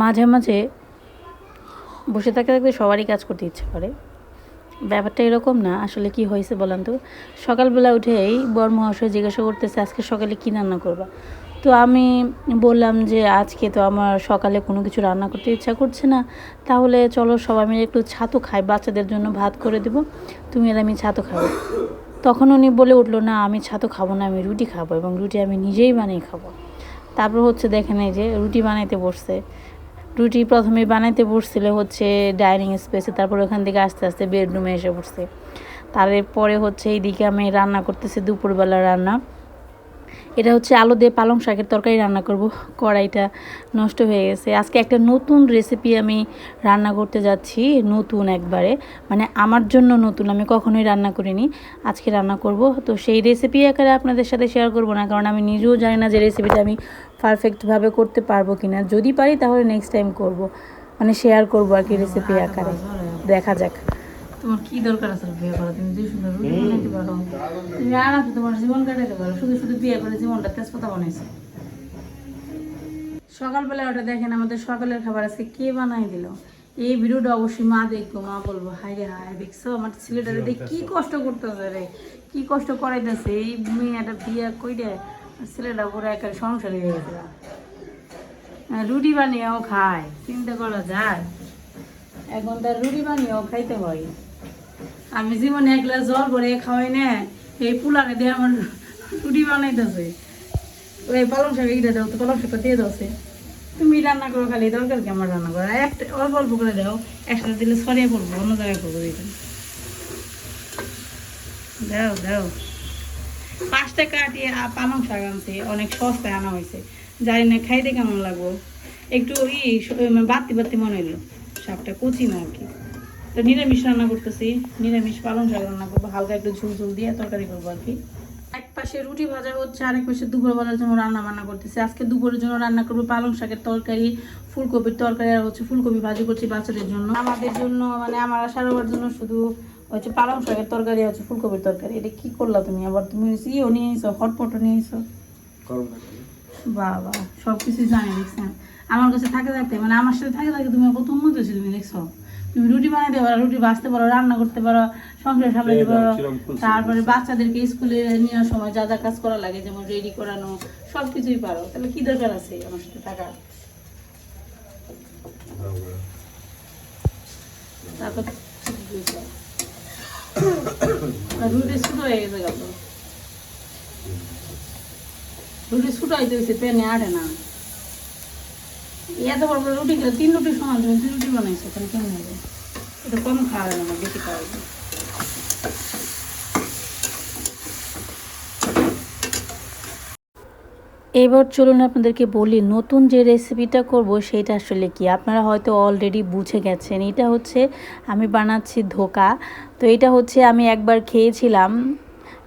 মাঝে মাঝে বসে থাকতে থাকতে সবারই কাজ করতে ইচ্ছে করে। ব্যাপারটা এরকম না, আসলে কি হয়েছে বলেন তো? সকালবেলা উঠেই বর মহাশয় জিজ্ঞাসা করতেছে, আজকে সকালে কী রান্না করবা? তো আমি বললাম যে, আজকে তো আমার সকালে কোনো কিছু রান্না করতে ইচ্ছা করছে না। তাহলে চলো সবাই মিলে একটু ছাতু খাই, বাচ্চাদের জন্য ভাত করে দেবো। তুমি আর আমি ছাতু খাব। তখন উনি বলে উঠল, না, আমি ছাতু খাব না, আমি রুটি খাব এবং রুটি আমি নিজেই বানিয়ে খাব। তারপর হচ্ছে দেখেন এই যে রুটি বানাইতে বসছে। রুটি প্রথমে বানাইতে বসছিল হচ্ছে ডাইনিং স্পেসে, তারপর ওখান থেকে আস্তে আস্তে বেডরুমে এসে পড়ছে। তারপরে হচ্ছে এইদিকে আমি রান্না করতেছি দুপুরবেলা রান্না। এটা হচ্ছে আলু দিয়ে পালং শাকের তরকারি রান্না করব, কড়াইটা নষ্ট হয়ে গেছে। আজকে একটা নতুন রেসিপি আমি রান্না করতে যাচ্ছি, নতুন একবারে। মানে আমার জন্য নতুন, আমি কখনোই রান্না করিনি, আজকে রান্না করব। তো সেই রেসিপি আকারে আপনাদের সাথে শেয়ার করব না, কারণ আমি নিজেও জানি না যে রেসিপিটা আমি পারফেক্টভাবে করতে পারব কি না যদি পারি তাহলে নেক্সট টাইম করব। মানে শেয়ার করব আর কি রেসিপি আকারে। দেখা যাক। তোমার কি দরকার আছে বিয়ে করা তুমি দুই সুন্দর রুটি পারো। তুমি আরামে তোমার জীবন পারো। শুধু শুধু বিয়ে করে জীবনটা তেজপাতা বানাইছো। সকালবেলা ওটা দেখেন আমাদের সকালের খাবার আজকে কে বানাই দিল? এই ভিডিওটা অবশ্যই মা দেখব। মা বলব হাই রে হাই দেখছ? আমার ছেলেটা কি কষ্ট করতেছে রে? কি কষ্ট করাইতেছে? এই মেয়েটা বিয়ে কইরে ছেলেটা পুরো একেবারে সংসার হয়ে গেছে। রুটি বানিয়েও খায়, চিন্তা করা যায়। এখন তার রুটি বানিয়েও খাইতে হয়। আমি জীবনে এক গ্লাস জল ভরে খাওয়াই না, এই পুলারে দিয়ে আমার রুটি বানাইতেছে। ওই পালং শাক এইটা দাও, তো পালং শাকটা দিয়ে দাওছে তুমি রান্না করো, খালি দরকার কি আমার রান্না করা একটা অল্প অল্প করে দাও, একসাথে দিলে সরিয়ে পড়ব, অন্য জায়গায় করব দাও দাও। পাঁচ টাকা দিয়ে পালং শাক আনছে, অনেক সস্তায় আনা হয়েছে। জানি না খাইতে কেমন লাগবো। একটু ই মানে বাতি বাতি মনে হলো শাকটা কচি না আর কি। তো নিরামিষ রান্না করতেছি, নিরামিষ পালং শাক রান্না করব, হালকা একটু ঝুল ঝুল দিয়ে তরকারি করব আর কি। এক পাশে রুটি ভাজা হচ্ছে, আরেক পাশে দুপুর দুপুরবেলার জন্য রান্না বান্না করতেছি। আজকে দুপুরের জন্য রান্না করব পালং শাকের তরকারি, ফুলকপির তরকারি, আর হচ্ছে ফুলকপি ভাজি করছি বাচ্চাদের জন্য। আমাদের জন্য মানে আমার সারাবার জন্য শুধু হচ্ছে পালং শাকের তরকারি হচ্ছে ফুলকপির তরকারি এটা কি করলা তুমি? আবার তুমি ইও নিয়ে এসো হটপটও নিয়ে এসো বাবা সব কিছুই জানি দেখছেন? আমার কাছে থাকে থাকতে মানে আমার সাথে থাকে থাকে তুমি কত উন্নত হয়েছো তুমি দেখছ? তুমি রুটি বানাইতে পারো রুটি বাঁচতে পারো রান্না করতে পারো সংসার সামলাতে পারো। তারপরে বাচ্চাদেরকে স্কুলে নেওয়ার সময় যা যা কাজ করা লাগে যেমন রেডি করানো সব কিছুই পারো। তাহলে কি দরকার আছে আমার সাথে থাকার? তারপর রুটি ছোট হয়ে গেছে গেল রুটি ছোট হইতে হয়েছে পেনে আটে না এত বড় বড় রুটি খেলে তিন রুটি সমান তুমি তিন রুটি বানাইছো তাহলে কেমন হবে এটা কম খাওয়া যায় না বেশি খাওয়া যায় এবার চলুন আপনাদেরকে বলি, নতুন যে রেসিপিটা করব সেটা আসলে কি? আপনারা হয়তো অলরেডি বুঝে গেছেন। এটা হচ্ছে, আমি বানাচ্ছি ধোকা। তো এটা হচ্ছে, আমি একবার খেয়েছিলাম,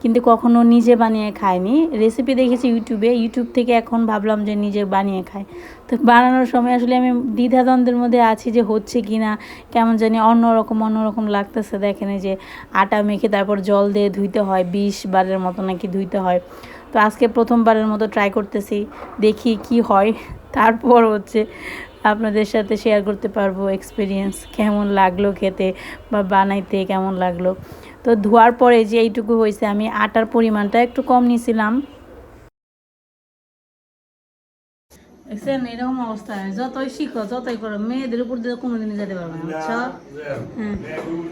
কিন্তু কখনো নিজে বানিয়ে খাইনি। রেসিপি দেখেছি ইউটিউবে। ইউটিউব থেকে এখন ভাবলাম যে নিজে বানিয়ে খাই। তো বানানোর সময় আসলে আমি দ্বিধাদ্বন্দ্বের মধ্যে আছি যে হচ্ছে কি না, কেমন জানি অন্যরকম অন্যরকম লাগতেছে। দেখেন যে আটা মেখে তারপর জল দিয়ে ধুইতে হয়, বিশ বারের মতো নাকি ধুইতে হয়। তো আজকে প্রথমবারের মতো ট্রাই করতেছি, দেখি কি হয়। তারপর হচ্ছে আপনাদের সাথে শেয়ার করতে পারব এক্সপিরিয়েন্স কেমন লাগল খেতে বা বানাইতে কেমন লাগল। তো ধোয়ার পরে যে এইটুকু হয়েছে, আমি আটার পরিমাণটা একটু কম নিয়েছিলাম। দেখছেন এরকম অবস্থা যতই শিখো যতই করো মেয়েদের উপর দিয়ে কোনোদিনই যেতে পারবে না বুঝছ?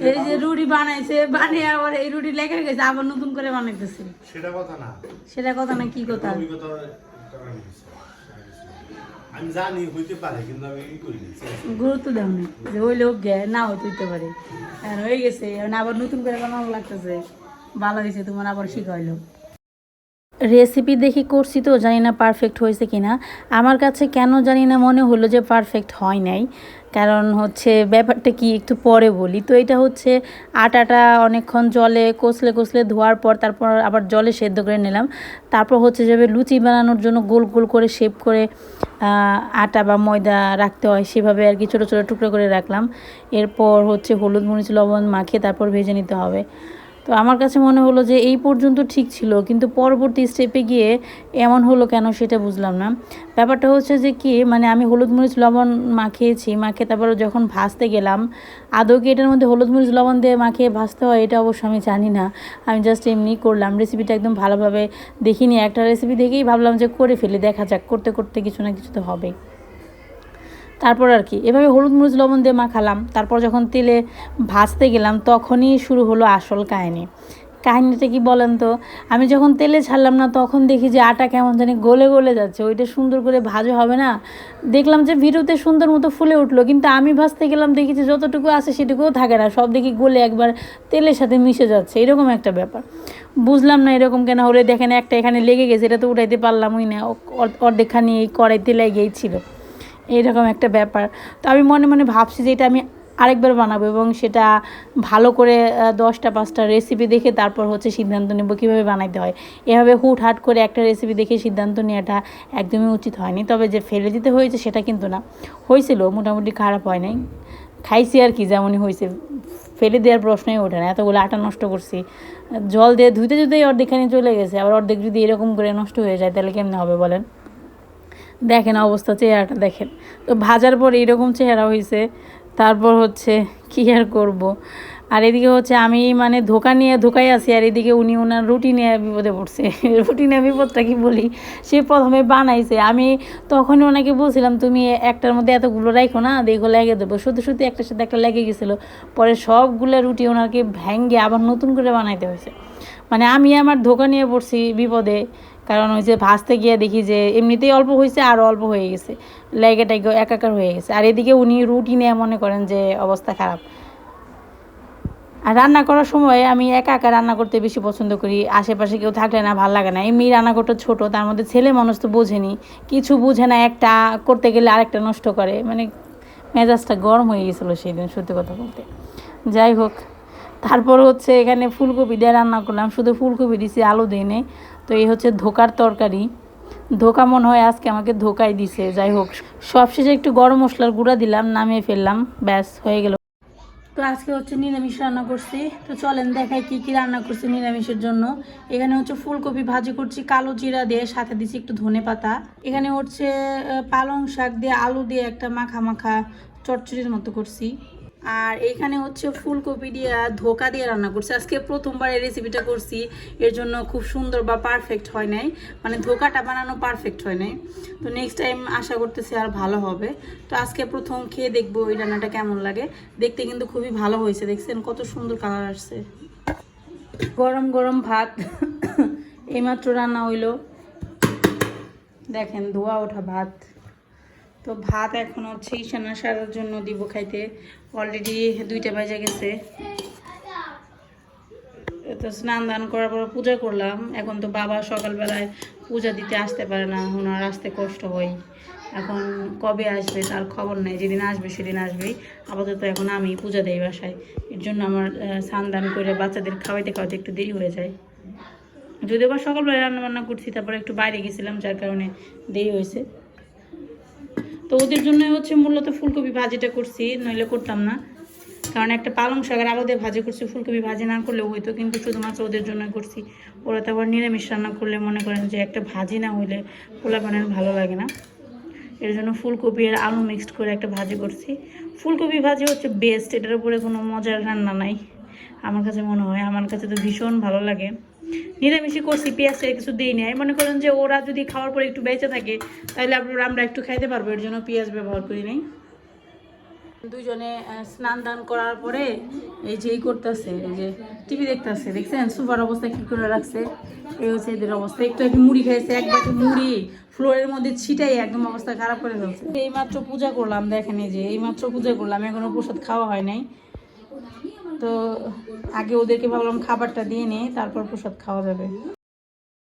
এই যে রুটি বানাইছে বানিয়ে আবার এই রুটি লেগে গেছে আবার নতুন করে বানাইতেছে। সেটা কথা না। সেটা কথা না কি কথা? আমি জানি হইতে পারে কিন্তু আমি ই করি গুরুত্ব দেও না যে হইলেও গে না হইতে হইতে পারে। আর হয়ে গেছে আবার নতুন করে বানানো লাগতেছে। ভালো হয়েছে তোমার আবার শিখাইলো রেসিপি দেখি করছি তো, জানি না পারফেক্ট হয়েছে কি না আমার কাছে কেন জানি না মনে হলো যে পারফেক্ট হয় নাই। কারণ হচ্ছে ব্যাপারটা কি একটু পরে বলি। তো এটা হচ্ছে আটাটা অনেকক্ষণ জলে কষলে কষলে ধোয়ার পর তারপর আবার জলে সেদ্ধ করে নিলাম। তারপর হচ্ছে যাবে লুচি বানানোর জন্য গোল গোল করে শেপ করে আটা বা ময়দা রাখতে হয়, সেভাবে আর কি ছোটো ছোটো টুকরো করে রাখলাম। এরপর হচ্ছে হলুদ মরিচ, লবণ মাখিয়ে তারপর ভেজে নিতে হবে। তো আমার কাছে মনে হলো যে এই পর্যন্ত ঠিক ছিল, কিন্তু পরবর্তী স্টেপে গিয়ে এমন হলো কেন সেটা বুঝলাম না। ব্যাপারটা হচ্ছে যে কি মানে আমি হলুদ মরিচ লবণ মাখিয়েছি মাখিয়ে তারপর যখন ভাজতে গেলাম, আদৌ কি এটার মধ্যে হলুদ মরিচ লবণ দিয়ে মাখিয়ে ভাজতে হয় এটা অবশ্য আমি জানি না। আমি জাস্ট এমনি করলাম রেসিপিটা একদম ভালোভাবে দেখিনি, একটা রেসিপি দেখেই ভাবলাম যে করে ফেলি, দেখা যাক, করতে করতে কিছু না কিছু তো হবেই। তারপর আর কি। এভাবে হলুদ, মরিচ, লবণ দিয়ে মাখালাম। তারপর যখন তেলে ভাজতে গেলাম, তখনই শুরু হলো আসল কাহিনী। কাহিনিটা কি বলেন তো? আমি যখন তেলে ছাড়লাম না, তখন দেখি যে আটা কেমন জানি গলে গলে যাচ্ছে। ওইটা সুন্দর করে ভাজা হবে না। দেখলাম যে ভিডিওতে সুন্দর মতো ফুলে উঠল। কিন্তু আমি ভাজতে গেলাম, দেখি যে যতটুকু আছে সেটুকুও থাকে না। সব দেখি গলে একবার তেলের সাথে মিশে যাচ্ছে। এরকম একটা ব্যাপার। বুঝলাম না এরকম কেন? হলে দেখেন, একটা এখানে লেগে গেছে। এটা তো উঠাইতে পারলামই না। অর্ধেকখানি এই কড়াইতে লেগেই ছিল। এইরকম একটা ব্যাপার। তো আমি মনে মনে ভাবছি যে এটা আমি আরেকবার বানাবো এবং সেটা ভালো করে দশটা, পাঁচটা রেসিপি দেখে তারপর হচ্ছে সিদ্ধান্ত নেব কীভাবে বানাইতে হয়। এভাবে হুট হাট করে একটা রেসিপি দেখে সিদ্ধান্ত নেওয়াটা একদমই উচিত হয়নি। তবে যে ফেলে দিতে হয়েছে সেটা কিন্তু না। হয়েছিল, মোটামুটি খারাপ হয় নাই। খাইছি আর কি, যেমনই হয়েছে। ফেলে দেওয়ার প্রশ্নই ওঠে না। এতগুলো আটা নষ্ট করছি। জল দিয়ে ধুতে ধুতেই অর্ধেকখানি চলে গেছে। আবার অর্ধেক যদি এরকম করে নষ্ট হয়ে যায়, তাহলে কেমনে হবে বলেন? দেখেন অবস্থা, চেহারাটা দেখেন। তো ভাজার পর এইরকম চেহারা হয়েছে তারপর হচ্ছে কী আর করব? আর এদিকে হচ্ছে আমি মানে ধোকা নিয়ে ধোকাই আছি, আর এদিকে উনি ওনার রুটি নিয়ে বিপদে পড়ছে। রুটি বিপদটা কি বলি? সে প্রথমে বানাইছে। আমি তখনই ওনাকে বলছিলাম, তুমি একটার মধ্যে এতগুলো রাখো না দেখো লেগে দেবো। সত্যি সত্যি একটার সাথে একটা লেগে গেছিল। পরে সবগুলো রুটি ওনাকে ভেঙে আবার নতুন করে বানাইতে হয়েছে। মানে আমি আমার ধোকা নিয়ে পড়ছি বিপদে। কারণ ওই যে ভাজতে গিয়ে দেখি যে এমনিতেই অল্প হয়েছে আর অল্প হয়ে গেছে। লেগে টেগে একাকার হয়ে গেছে। আর এদিকে উনি রুটি নিয়ে মনে করেন যে অবস্থা খারাপ। আর রান্না করার সময় আমি একা একা রান্না করতে বেশি পছন্দ করি। আশেপাশে কেউ থাকলে না ভালো লাগে না। এমনি রান্নাঘরটা ছোট, তার মধ্যে ছেলে মানুষ তো বোঝেনি। কিছু বুঝে না একটা করতে গেলে আরেকটা নষ্ট করে। মানে মেজাজটা গরম হয়ে গেছিল সেই দিন সত্যি কথা বলতে। যাই হোক তারপর হচ্ছে এখানে ফুলকপি দিয়ে রান্না করলাম। শুধু ফুলকপি দিছি, আলু দিই নেই। তো এই হচ্ছে ধোকার তরকারি। ধোকা মনে হয় আজকে আমাকে ধোকাই দিছে, যাই হোক। সবশেষে একটু গরম মশলার গুঁড়া দিলাম, নামিয়ে ফেললাম, ব্যাস, হয়ে গেল। তো আজকে হচ্ছে নিরামিষ রান্না করছি। তো চলেন দেখাই কি কি রান্না করছি নিরামিষের জন্য। এখানে হচ্ছে ফুলকপি ভাজি করছি, কালো জিরা দিয়ে, সাথে দিছি একটু ধনে পাতা। এখানে হচ্ছে পালং শাক দিয়ে আলু দিয়ে একটা মাখা মাখা চটচড়ির মতো করছি। আর এখানে হচ্ছে ফুলকপি দিয়ে ধোকা দিয়ে রান্না করছি। আজকে প্রথমবার এই রেসিপিটা করছি, এর জন্য খুব সুন্দর বা পারফেক্ট হয় নাই। মানে ধোকাটা বানানো পারফেক্ট হয় নাই। তো নেক্সট টাইম আশা করতেছি আর ভালো হবে। তো আজকে প্রথম খেয়ে দেখব এই রান্নাটা কেমন লাগে। দেখতে কিন্তু খুবই ভালো হয়েছে, দেখছেন কত সুন্দর কালার আসছে। গরম গরম ভাত, এইমাত্র রান্না হইল। দেখেন ধোয়া ওঠা ভাত। তো ভাত এখন হচ্ছে ঈশানা সারার জন্য দিব খাইতে। অলরেডি দুইটা বাজে গেছে। তো স্নান দান করার পর পূজা করলাম। এখন তো বাবা সকালবেলায় পূজা দিতে আসতে পারে না, ওনার আসতে কষ্ট হয়। এখন কবে আসবে তার খবর নেই, যেদিন আসবে সেদিন আসবেই আপাতত এখন আমি পূজা দেই বাসায়। এর জন্য আমার স্নান দান করে বাচ্চাদের খাওয়াইতে খাওয়াইতে একটু দেরি হয়ে যায়। যদিও বা সকালবেলা রান্না বান্না করছি, তারপরে একটু বাইরে গেছিলাম, যার কারণে দেরি হয়েছে। তো ওদের জন্য হচ্ছে মূলত ফুলকপি ভাজিটা করছি, নইলে করতাম না। কারণ একটা পালং শাকের আলু দিয়ে ভাজি করছি, ফুলকপি ভাজি না করলেও হইতো, কিন্তু শুধুমাত্র ওদের জন্য করছি। ওরা তো আবার নিরামিষ রান্না করলে মনে করেন যে একটা ভাজি না হইলে পোলা বানানো ভালো লাগে না। এর জন্য ফুলকপি আর আলু মিক্সড করে একটা ভাজি করছি। ফুলকপি ভাজি হচ্ছে বেস্ট এটার উপরে কোনো মজার রান্না নাই। আমার কাছে মনে হয়, আমার কাছে তো ভীষণ ভালো লাগে। নিরামিষই করছি, পেঁয়াজ টেয়াজ কিছু দিই নাই। মনে করেন যে ওরা যদি খাওয়ার পরে একটু বেঁচে থাকে তাহলে আপনারা, আমরা একটু খাইতে পারব, এর জন্য পেঁয়াজ ব্যবহার করি নাই। দুজনে স্নান দান করার পরে এই যে এই করতেছে, এই যে টিভি দেখতেছে, দেখছেন? সুপার অবস্থা কি করে রাখছে? এই হচ্ছে এদের অবস্থা। একটু একটু মুড়ি খাইছে, এক বাটি মুড়ি, ফ্লোরের মধ্যে ছিটাই একদম অবস্থা খারাপ করে ফেলছে। এই মাত্র পূজা করলাম, দেখেন এই যে এই মাত্র পূজা করলাম এখনও প্রসাদ খাওয়া হয় নাই। তো আগে ওদেরকে ভাবলাম খাবারটা দিয়ে নিই তারপর প্রসাদ খাওয়া যাবে।